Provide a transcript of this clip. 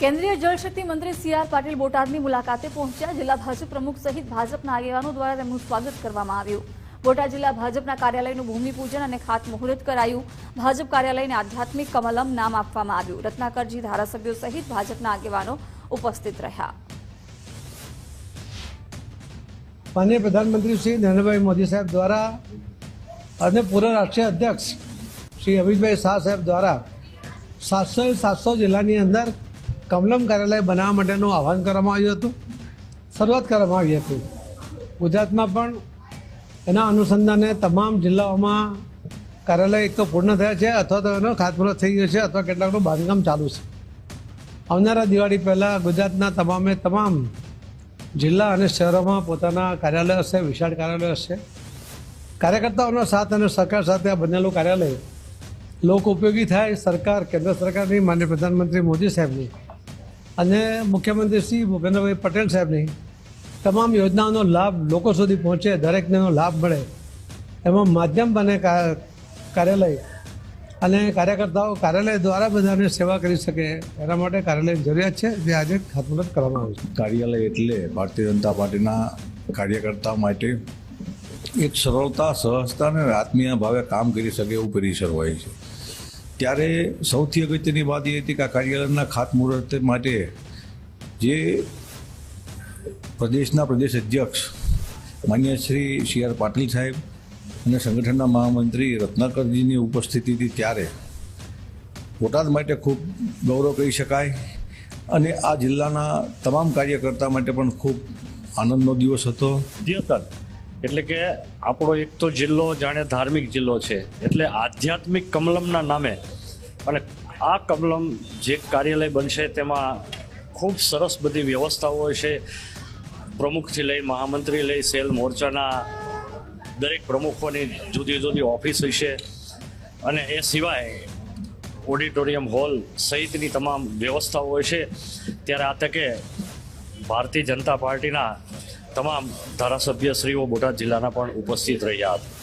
કેન્દ્રીય જળશક્તિ મંત્રી C R Patil બોટાદની મુલાકાતે પહોંચ્યા. જિલ્લા ભાજપ પ્રમુખ સહિત ભાજપના આગેવાનો દ્વારા તેમનું સ્વાગત કરવામાં આવ્યું. બોટાદ જિલ્લા ભાજપના કાર્યાલયનું ભૂમિપૂજન અને ખાતમુહૂર્ત કરાયું. ભાજપ કાર્યાલયને આધ્યાત્મિક કમલમ નામ આપવામાં આવ્યું. રત્નાકરજી ધારાસભ્યો સહિત ભાજપના આગેવાનો ઉપસ્થિત રહ્યા. માનનીય પ્રધાનમંત્રી શ્રી નરેન્દ્રભાઈ મોદી સાહેબ દ્વારા અને પૂર્વ રાષ્ટ્રીય અધ્યક્ષ શ્રી અમિતભાઈ શાહ સાહેબ દ્વારા સાતસો સાતસો જિલ્લાની અંદર કમલમ કાર્યાલય બનાવવા માટેનું આહવાન કરવામાં આવ્યું હતું. શરૂઆત કરવામાં આવી હતી. ગુજરાતમાં પણ એના અનુસંધાને તમામ જિલ્લાઓમાં કાર્યાલય એક તો પૂર્ણ થયા છે, અથવા તો એનો ખાતમુહૂર્ત થઈ ગયો છે, અથવા કેટલાકનું બાંધકામ ચાલુ છે. આવનારા દિવાળી પહેલાં ગુજરાતના તમામે તમામ જિલ્લા અને શહેરોમાં પોતાના કાર્યાલય હશે, વિશાળ કાર્યાલય હશે. કાર્યકર્તાઓનો સાથ અને સહકાર સાથે આ બનેલું કાર્યાલય લોક ઉપયોગી થાય, સરકાર, કેન્દ્ર સરકારની, માન્ય પ્રધાનમંત્રી મોદી સાહેબની અને મુખ્યમંત્રી શ્રી ભૂપેન્દ્રભાઈ પટેલ સાહેબની તમામ યોજનાઓનો લાભ લોકો સુધી પહોંચે, દરેકને લાભ મળે, એમાં માધ્યમ બને કાર્યાલય અને કાર્યકર્તાઓ કાર્યાલય દ્વારા બધાને સેવા કરી શકે, એના માટે કાર્યાલયની જરૂરિયાત છે, જે આજે ખાતમુહૂર્ત કરવામાં આવ્યું છે. કાર્યાલય એટલે ભારતીય જનતા પાર્ટીના કાર્યકર્તા માટે એક સરળતા સહજતા અને આત્મીય ભાવે કામ કરી શકે એવું પરિસર હોય છે. ત્યારે સૌથી અગત્યની વાત એ હતી કે આ કાર્યાલયના ખાતમુહૂર્ત માટે જે પ્રદેશના પ્રદેશ અધ્યક્ષ માન્ય શ્રી સી આર પાટીલ સાહેબ અને સંગઠનના મહામંત્રી રત્નાકરજીની ઉપસ્થિતિ હતી ત્યારે બોટાદ માટે ખૂબ ગૌરવ કહી શકાય અને આ જિલ્લાના તમામ કાર્યકર્તા માટે પણ ખૂબ આનંદનો દિવસ હતો. અધ્યતન એટલે કે આપણો એક તો જિલ્લો જાણે ધાર્મિક જિલ્લો છે, એટલે આધ્યાત્મિક કમલમના નામે. અને આ કમલમ જે કાર્યાલય બનશે તેમાં ખૂબ સરસ બધી વ્યવસ્થાઓ છે. પ્રમુખથી લઈ, મહામંત્રી લઈ, સેલ મોરચાના દરેક પ્રમુખોની જુદી જુદી ઓફિસ હશે. અને એ સિવાય ઓડિટોરિયમ હોલ સહિતની તમામ વ્યવસ્થાઓ છે. ત્યારે આ તકે ભારતીય જનતા પાર્ટીના તમામ ધારાસભ્યશ્રીઓ બોટાદ જિલ્લાના પણ ઉપસ્થિત રહ્યા હતા.